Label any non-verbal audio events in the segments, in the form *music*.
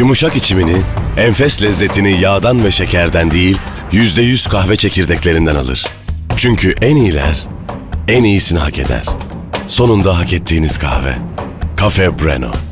Yumuşak içimini, enfes lezzetini yağdan ve şekerden değil, %100 kahve çekirdeklerinden alır. Çünkü en iyiler, en iyisini hak eder. Sonunda hak ettiğiniz kahve. Cafe Breno.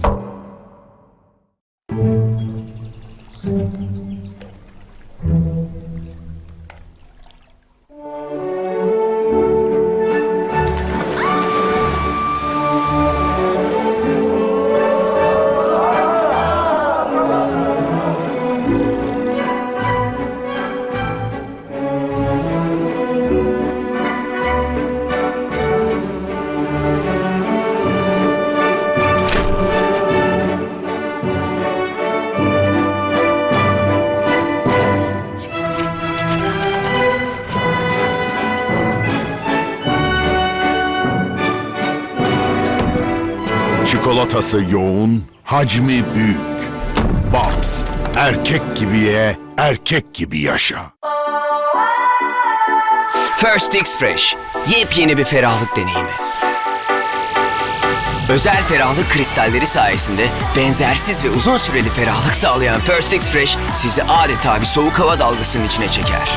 Çikolatası yoğun, hacmi büyük. Babs, erkek gibi ye, erkek gibi yaşa. First X Fresh, yepyeni bir ferahlık deneyimi. Özel ferahlık kristalleri sayesinde benzersiz ve uzun süreli ferahlık sağlayan First X Fresh sizi adeta bir soğuk hava dalgasının içine çeker.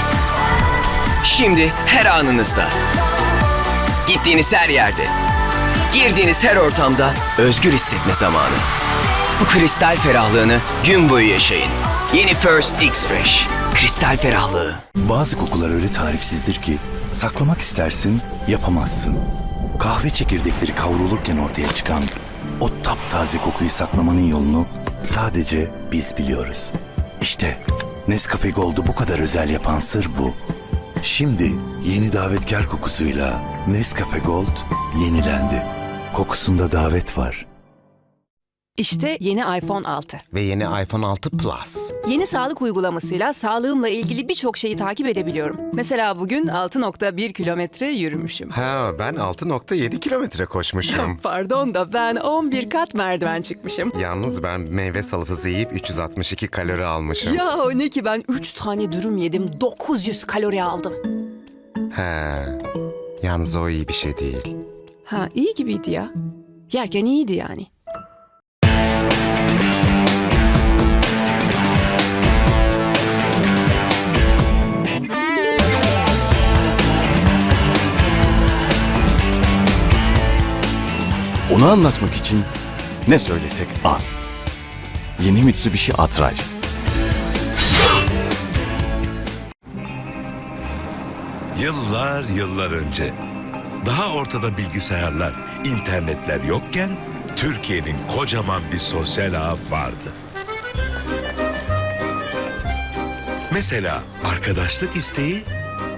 Şimdi her anınızda. Gittiğiniz her yerde, girdiğiniz her ortamda özgür hissetme zamanı. Bu kristal ferahlığını gün boyu yaşayın. Yeni First X Fresh, kristal ferahlığı. Bazı kokular öyle tarifsizdir ki saklamak istersin, yapamazsın. Kahve çekirdekleri kavrulurken ortaya çıkan o taptaze kokuyu saklamanın yolunu sadece biz biliyoruz. İşte Nescafe Gold'u bu kadar özel yapan sır bu. Şimdi yeni davetkar kokusuyla Nescafe Gold yenilendi. Kokusunda davet var. İşte yeni iPhone 6. ve yeni iPhone 6 Plus. Yeni sağlık uygulamasıyla sağlığımla ilgili birçok şeyi takip edebiliyorum. Mesela bugün 6.1 kilometre yürümüşüm. Ha ben 6.7 kilometre koşmuşum. *laughs* Pardon da ben 11 kat merdiven çıkmışım. Yalnız ben meyve salatası yiyip 362 kalori almışım. Ya o ne ki ben 3 tane dürüm yedim 900 kalori aldım. He. Yalnız o iyi bir şey değil. Ha iyi gibiydi ya. Yerken iyiydi yani. Onu anlatmak için ne söylesek az. Yeni Mitsubishi Atray. Yıllar yıllar önce daha ortada bilgisayarlar, internetler yokken Türkiye'nin kocaman bir sosyal ağı vardı. Mesela arkadaşlık isteği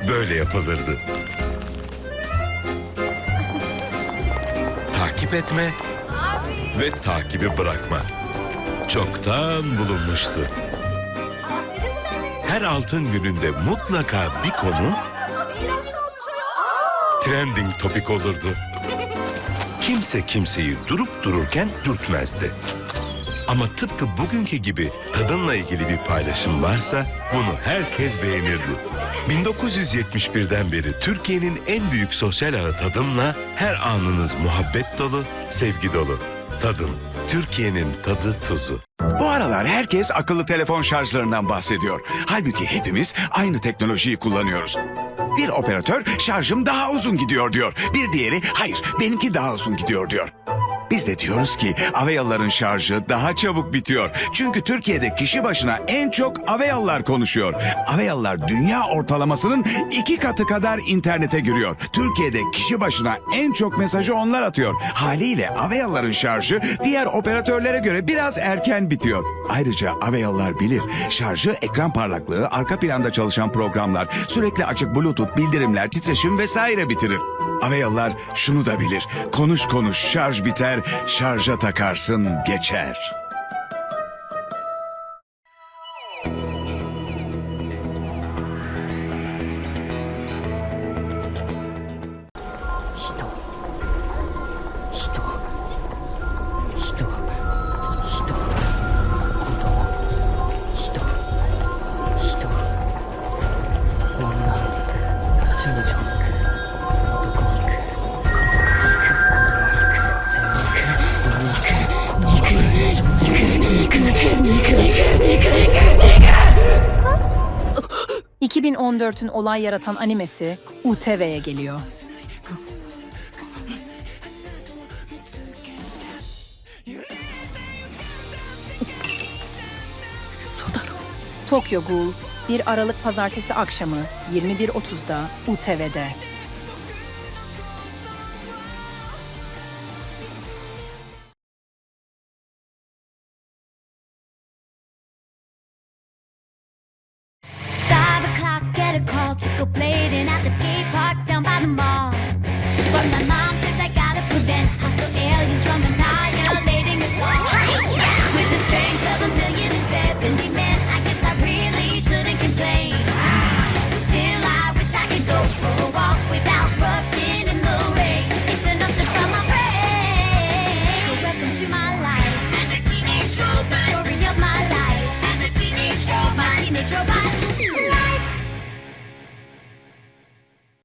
böyle yapılırdı. Takip etme ve takibi bırakma. Çoktan bulunmuştu. Her altın gününde mutlaka bir konu trending topik olurdu. Kimse kimseyi durup dururken dürtmezdi. Ama tıpkı bugünkü gibi tadınla ilgili bir paylaşım varsa bunu herkes beğenirdi. 1971'den beri Türkiye'nin en büyük sosyal ağı Tadım'la her anınız muhabbet dolu, sevgi dolu. Tadım, Türkiye'nin tadı tuzu. Bu aralar herkes akıllı telefon şarjlarından bahsediyor. Halbuki hepimiz aynı teknolojiyi kullanıyoruz. Bir operatör şarjım daha uzun gidiyor diyor. Bir diğeri hayır benimki daha uzun gidiyor diyor. Biz de diyoruz ki Aveyalıların şarjı daha çabuk bitiyor. Çünkü Türkiye'de kişi başına en çok Aveyalılar konuşuyor. Aveyalılar dünya ortalamasının iki katı kadar internete giriyor. Türkiye'de kişi başına en çok mesajı onlar atıyor. Haliyle Aveyalıların şarjı diğer operatörlere göre biraz erken bitiyor. Ayrıca Aveyalılar bilir şarjı ekran parlaklığı, arka planda çalışan programlar, sürekli açık bluetooth, bildirimler, titreşim vesaire bitirir. Aveyalılar şunu da bilir. Konuş konuş şarj biter, şarja takarsın geçer. 2014'ün olay yaratan animesi UTV'ye geliyor. Tokyo Ghoul 1 Aralık Pazartesi akşamı 21.30'da UTV'de. play